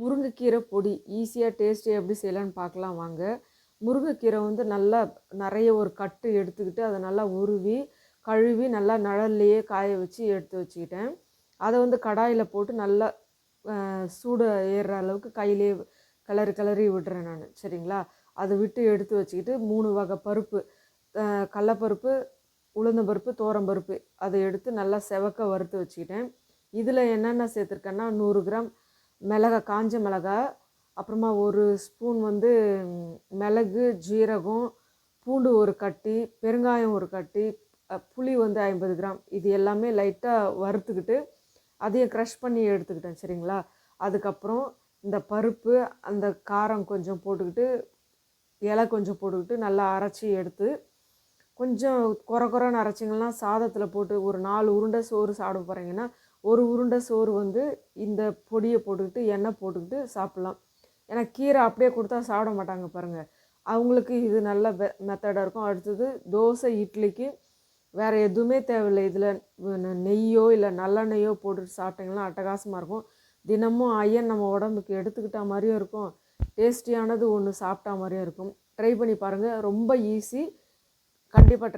முருங்கைக்கீரை பொடி ஈஸியாக டேஸ்ட்டு எப்படி செய்யலான்னு பார்க்கலாம் வாங்க. முருங்கைக்கீரை வந்து நல்லா நிறைய ஒரு கட்டு எடுத்துக்கிட்டு அதை நல்லா உருவி கழுவி நல்லா நிழல்லையே காய வச்சு எடுத்து வச்சுக்கிட்டேன். அதை வந்து கடாயில் போட்டு நல்லா சூடு ஏறுற அளவுக்கு கையிலே கிளறி கிளறி விடுறேன் நான். சரிங்களா? அதை விட்டு எடுத்து வச்சுக்கிட்டு மூணு வகை பருப்பு கடலப்பருப்பு உளுந்தம்பருப்பு தோரம்பருப்பு அதை எடுத்து நல்லா செவக்க வறுத்து வச்சுக்கிட்டேன். இதில் என்னென்ன சேர்த்துருக்கேன்னா நூறு கிராம் மிளகா காஞ்ச மிளகா அப்புறமா ஒரு ஸ்பூன் வந்து மிளகு ஜீரகம் பூண்டு ஒரு கட்டி பெருங்காயம் ஒரு கட்டி புளி வந்து ஐம்பது கிராம். இது எல்லாமே லைட்டாக வறுத்துக்கிட்டு அதையும் க்ரஷ் பண்ணி எடுத்துக்கிட்டேன் சரிங்களா? அதுக்கப்புறம் இந்த பருப்பு அந்த காரம் கொஞ்சம் போட்டுக்கிட்டு இலை கொஞ்சம் போட்டுக்கிட்டு நல்லா அரைச்சி எடுத்து கொஞ்சம் குறை குறைன்னு அரைச்சிங்கன்னா சாதத்தில் போட்டு ஒரு நாலு உருண்டை சோறு சாப்பிட போகிறீங்கன்னா ஒரு உருண்டை சோறு வந்து இந்த பொடியை போட்டுக்கிட்டு எண்ணெய் போட்டுக்கிட்டு சாப்பிட்லாம். ஏன்னா கீரை அப்படியே கொடுத்தா சாப்பிட மாட்டாங்க பாருங்கள் அவங்களுக்கு இது நல்ல மெத்தடாக இருக்கும். அடுத்தது தோசை இட்லிக்கு வேறு எதுவுமே தேவையில்லை. இதில் நெய்யோ இல்லை நல்லெண்ணெய்யோ போட்டுட்டு சாப்பிட்டிங்கன்னா அட்டகாசமாக இருக்கும். தினமும் ஐயன் நம்ம உடம்புக்கு எடுத்துக்கிட்ட மாதிரியும் இருக்கும். டேஸ்டியானது ஒன்று சாப்பிட்டா மாதிரியும் இருக்கும். ட்ரை பண்ணி பாருங்கள் ரொம்ப ஈஸி கண்டிப்பாக ட்ரை